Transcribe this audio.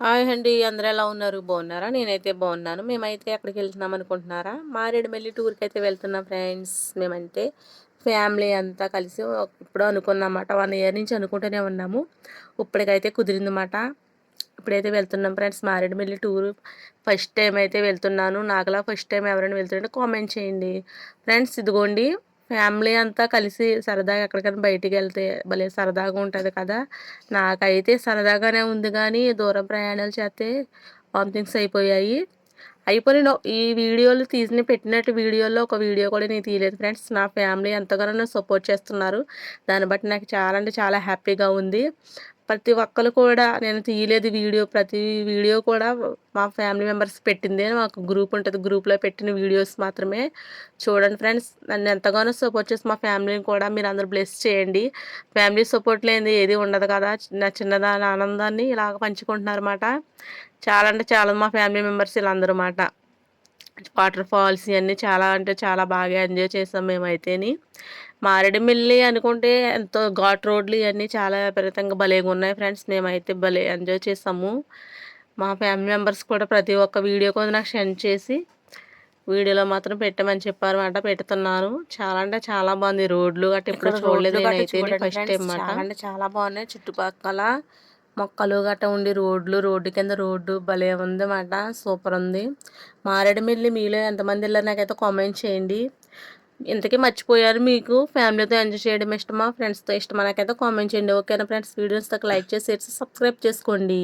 Hi అండి అందరూ ఎలా ఉన్నారు? బాగున్నారా? నేనైతే బాగున్నాను. మేమైతే ఎక్కడికి వెళ్తున్నాం అనుకుంటున్నారా? మారేడుమల్లి టూర్కి అయితే వెళ్తున్నాం ఫ్రెండ్స్. మేమంటే ఫ్యామిలీ అంతా కలిసి ఇప్పుడు అనుకున్నమాట వన్ ఇయర్ నుంచి అనుకుంటూనే ఉన్నాము. ఇప్పటికైతే కుదిరిందన్నమాట. ఇప్పుడైతే వెళ్తున్నాం friends. Maredumilli tour first time అయితే వెళ్తున్నాను. నాకులా ఫస్ట్ టైం ఎవరైనా వెళ్తుంటే కామెంట్ చేయండి. ఫ్రెండ్స్ ఇదిగోండి. ఫ్యామిలీ అంతా కలిసి సరదాగా ఎక్కడికైనా బయటికి వెళ్తే భలే సరదాగా ఉంటుంది కదా. నాకైతే సరదాగానే ఉంది కానీ దూరం ప్రయాణాలు చేస్తే వామిటింగ్స్ అయిపోయాయి. అయిపోయి ఈ వీడియోలు తీసిన పెట్టినట్టు వీడియోలో ఒక వీడియో కూడా నేను తీయలేదు ఫ్రెండ్స్. నా ఫ్యామిలీ ఎంతగానో సపోర్ట్ చేస్తున్నారు. దాన్ని బట్టి నాకు చాలా అంటే చాలా హ్యాపీగా ఉంది. ప్రతి ఒక్కరు కూడా నేను తీయలేదు వీడియో ప్రతి వీడియో కూడా మా ఫ్యామిలీ మెంబర్స్ పెట్టిందే. మాకు గ్రూప్ ఉంటుంది గ్రూప్లో పెట్టిన వీడియోస్ మాత్రమే. చూడండి ఫ్రెండ్స్ నన్ను ఎంతగానో సపోర్ట్ చేసి మా ఫ్యామిలీని కూడా మీరు అందరూ బ్లెస్ చేయండి. ఫ్యామిలీ సపోర్ట్ లేని ఏది ఉండదు కదా. చిన్న చిన్నదాని ఆనందాన్ని ఇలాగ పంచుకుంటున్నారన్నమాట. చాలా అంటే చాలా మా ఫ్యామిలీ మెంబర్స్ వీళ్ళందరూ మాట వాటర్ ఫాల్స్ ఇవన్నీ చాలా అంటే చాలా బాగా ఎంజాయ్ చేసాం మేమైతేని. మారేడుమిల్లి అనుకుంటే ఎంతో ఘాట్ రోడ్లు ఇవన్నీ చాలా విపరీతంగా భలేగా ఉన్నాయి ఫ్రెండ్స్. మేమైతే భలే ఎంజాయ్ చేసాము. మా ఫ్యామిలీ మెంబర్స్ కూడా ప్రతి ఒక్క వీడియో కూడా నాకు సెండ్ చేసి వీడియోలో మాత్రం పెట్టమని చెప్పారు అనమాట పెడుతున్నాను చాలా అంటే చాలా బాగుంది రోడ్లు. గట్రా ఇప్పుడు చూడలేదు నేనైతే ఫస్ట్ టైం అన్నమాట. అంటే చాలా బాగున్నాయి. చుట్టుపక్కల మొక్కలు గట్ట ఉండి రోడ్లు రోడ్డు కింద రోడ్డు భలే ఉంది అన్నమాట సూపర్ ఉంది. మారేడుమిల్లి మీలో ఎంతమంది వెళ్ళారు నాకైతే కామెంట్ చేయండి. ఇంతకీ మర్చిపోయారు మీకు. ఫ్యామిలీతో ఎంజాయ్ చేయడం ఇష్టమా? ఫ్రెండ్స్తో ఇష్టమా? నాకైతే కామెంట్ చేయండి. ఓకేనా ఫ్రెండ్స్? వీడియోస్తో లైక్ చేసి సబ్స్క్రైబ్ చేసుకోండి.